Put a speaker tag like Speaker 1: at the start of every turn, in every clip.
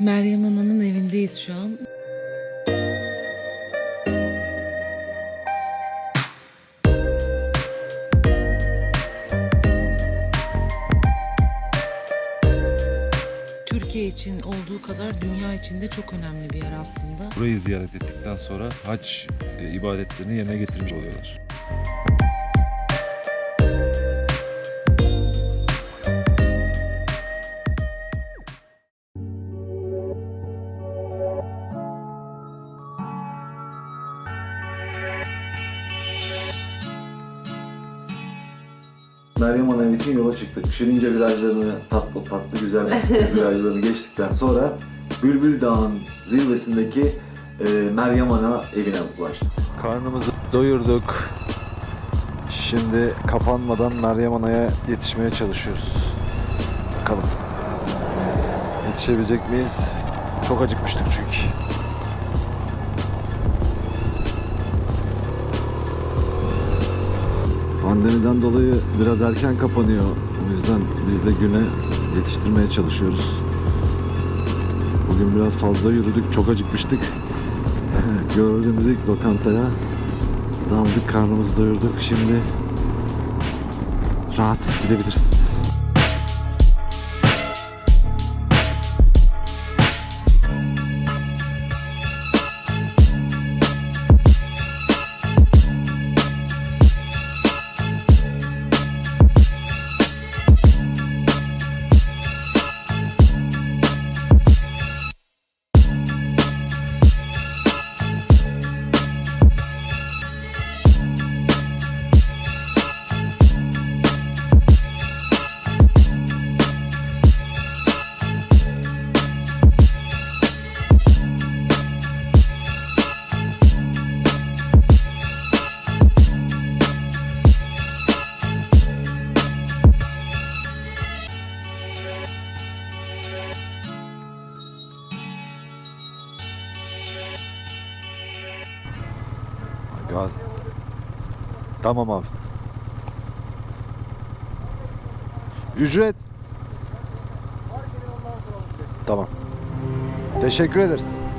Speaker 1: Meryem Ana'nın evindeyiz şu an. Türkiye için olduğu kadar dünya için de çok önemli bir yer aslında.
Speaker 2: Burayı ziyaret ettikten sonra hac e, ibadetlerini yerine getirmiş oluyorlar.
Speaker 3: Meryem Ana için yola çıktık. Şirince virajlarını, tatlı tatlı güzel virajlarını geçtikten sonra Bülbül Dağı'nın zirvesindeki e, Meryem Ana evine ulaştık.
Speaker 4: Karnımızı doyurduk. Şimdi kapanmadan Meryem Ana'ya yetişmeye çalışıyoruz. Bakalım. Yetişebilecek miyiz? Çok acıkmıştık çünkü. Pandemiden dolayı biraz erken kapanıyor. O yüzden biz de güne yetiştirmeye çalışıyoruz. Bugün biraz fazla yürüdük, çok acıkmıştık. Gördüğümüz ilk lokantaya daldık, karnımızı doyurduk. Şimdi rahat gidebiliriz. Gaz. Tamam abi. Ücret. Tamam. Teşekkür ederiz.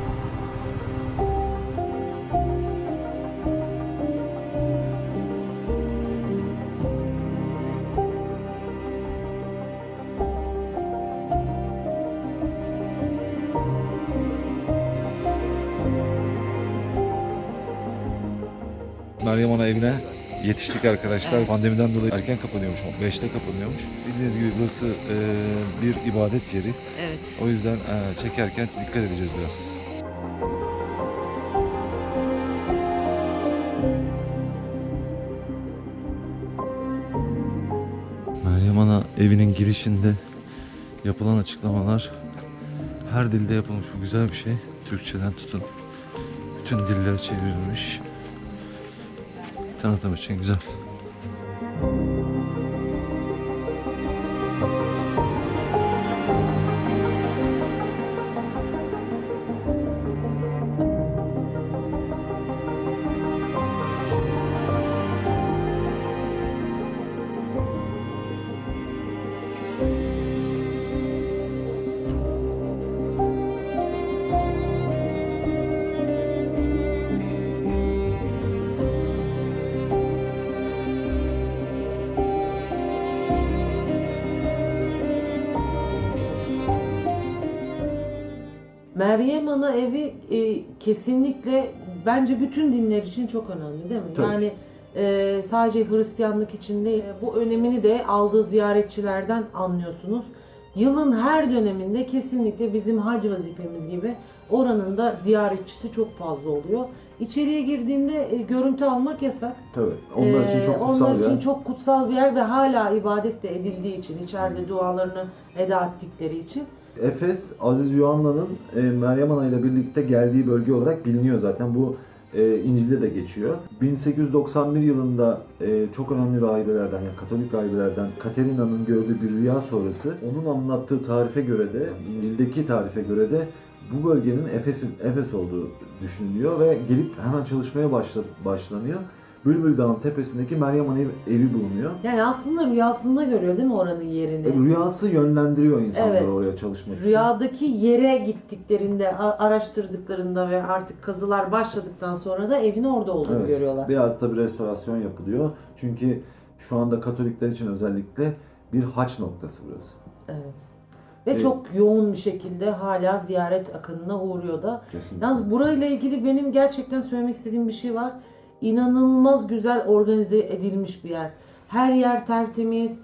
Speaker 2: Meryem Ana evine yetiştik arkadaşlar. Pandemiden dolayı erken kapanıyormuş. 5'te kapanıyormuş. Bildiğiniz gibi burası e, bir ibadet yeri.
Speaker 1: Evet.
Speaker 2: O yüzden e, çekerken dikkat edeceğiz biraz. Meryem Ana evinin girişinde yapılan açıklamalar her dilde yapılmış. Bu güzel bir şey. Türkçeden tutun. Bütün dillere çevrilmiş. Tanıtım için güzel.
Speaker 5: Meryem Ana evi e, kesinlikle bence bütün dinler için çok önemli değil mi?
Speaker 3: Tabii.
Speaker 5: Yani e, sadece Hristiyanlık için değil, bu önemini de aldığı ziyaretçilerden anlıyorsunuz. Yılın her döneminde kesinlikle bizim hac vazifemiz gibi oranın da ziyaretçisi çok fazla oluyor. İçeriye girdiğinde e, görüntü almak yasak.
Speaker 3: Tabii. Onlar için
Speaker 5: Ee,
Speaker 3: çok kutsal
Speaker 5: onlar
Speaker 3: bir
Speaker 5: için
Speaker 3: yer.
Speaker 5: çok kutsal bir yer ve hala ibadet de edildiği için, içeride dualarını eda ettikleri için.
Speaker 3: Efes, Aziz Yuhanna'nın e, Meryem Ana ile birlikte geldiği bölge olarak biliniyor zaten. Bu e, İncil'de de geçiyor. 1891 yılında e, çok önemli rahibelerden, yani Katolik rahibelerden Katerina'nın gördüğü bir rüya sonrası onun anlattığı tarife göre de, İncil'deki tarife göre de bu bölgenin Efes'in Efes olduğu düşünülüyor ve gelip hemen çalışmaya başla, başlanıyor. Bülbül Dağı'nın tepesindeki Meryem Ana ev- evi bulunuyor.
Speaker 5: Yani aslında rüyasında görüyor değil mi oranın yerini?
Speaker 3: E, Rüyası yönlendiriyor insanları
Speaker 5: Evet.
Speaker 3: oraya çalışmak için.
Speaker 5: Rüyadaki yere gittiklerinde, araştırdıklarında ve artık kazılar başladıktan sonra da evin orada olduğunu
Speaker 3: Evet.
Speaker 5: görüyorlar.
Speaker 3: Biraz tabi restorasyon yapılıyor. Çünkü şu anda Katolikler için özellikle bir haç noktası burası.
Speaker 5: Evet. Ve
Speaker 3: Evet.
Speaker 5: çok yoğun bir şekilde hala ziyaret akınına uğruyor da.
Speaker 3: Kesinlikle.
Speaker 5: Yalnız burayla ilgili benim gerçekten söylemek istediğim bir şey var. İnanılmaz güzel organize edilmiş bir yer. Her yer tertemiz.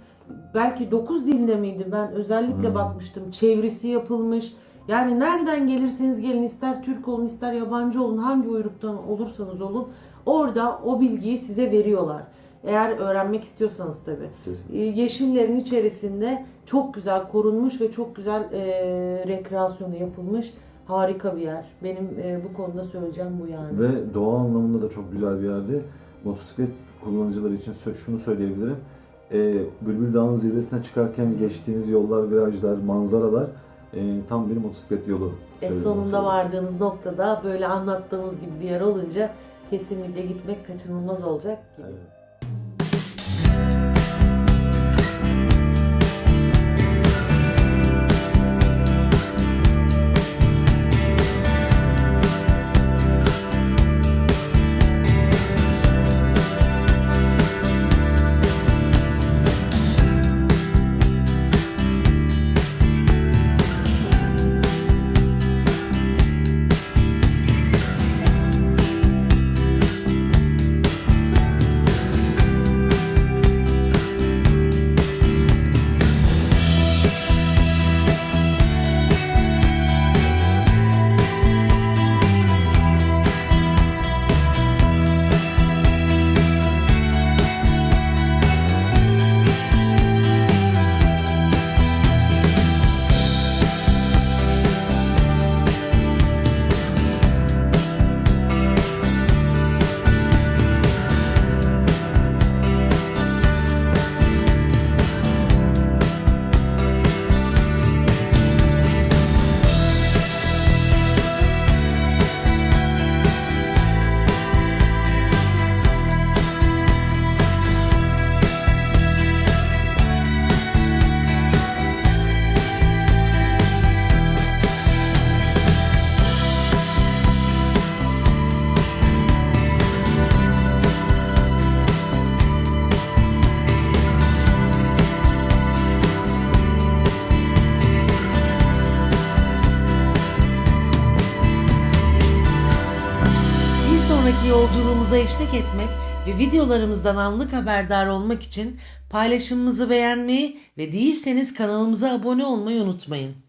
Speaker 5: Belki 9 dilde miydi? Ben özellikle bakmıştım. Çevresi yapılmış. Yani nereden gelirseniz gelin ister Türk olun ister yabancı olun hangi uyruktan olursanız olun orada o bilgiyi size veriyorlar. Eğer öğrenmek istiyorsanız tabii.
Speaker 3: Kesinlikle.
Speaker 5: Ee, Yeşillerin içerisinde çok güzel korunmuş ve çok güzel e, rekreasyonu yapılmış harika bir yer. Benim e, bu konuda söyleyeceğim bu yani.
Speaker 3: Ve doğa anlamında da çok güzel bir yerdi. Motosiklet kullanıcıları için şunu söyleyebilirim. Ee, Bülbül Dağı'nın zirvesine çıkarken geçtiğiniz yollar, virajlar, manzaralar e, tam bir motosiklet yolu.
Speaker 5: E, sonunda vardığınız noktada böyle anlattığımız gibi bir yer olunca kesinlikle gitmek kaçınılmaz olacak. Gidin.
Speaker 3: Evet.
Speaker 6: Yolculuğumuza eşlik etmek ve videolarımızdan anlık haberdar olmak için paylaşımımızı beğenmeyi ve değilseniz kanalımıza abone olmayı unutmayın.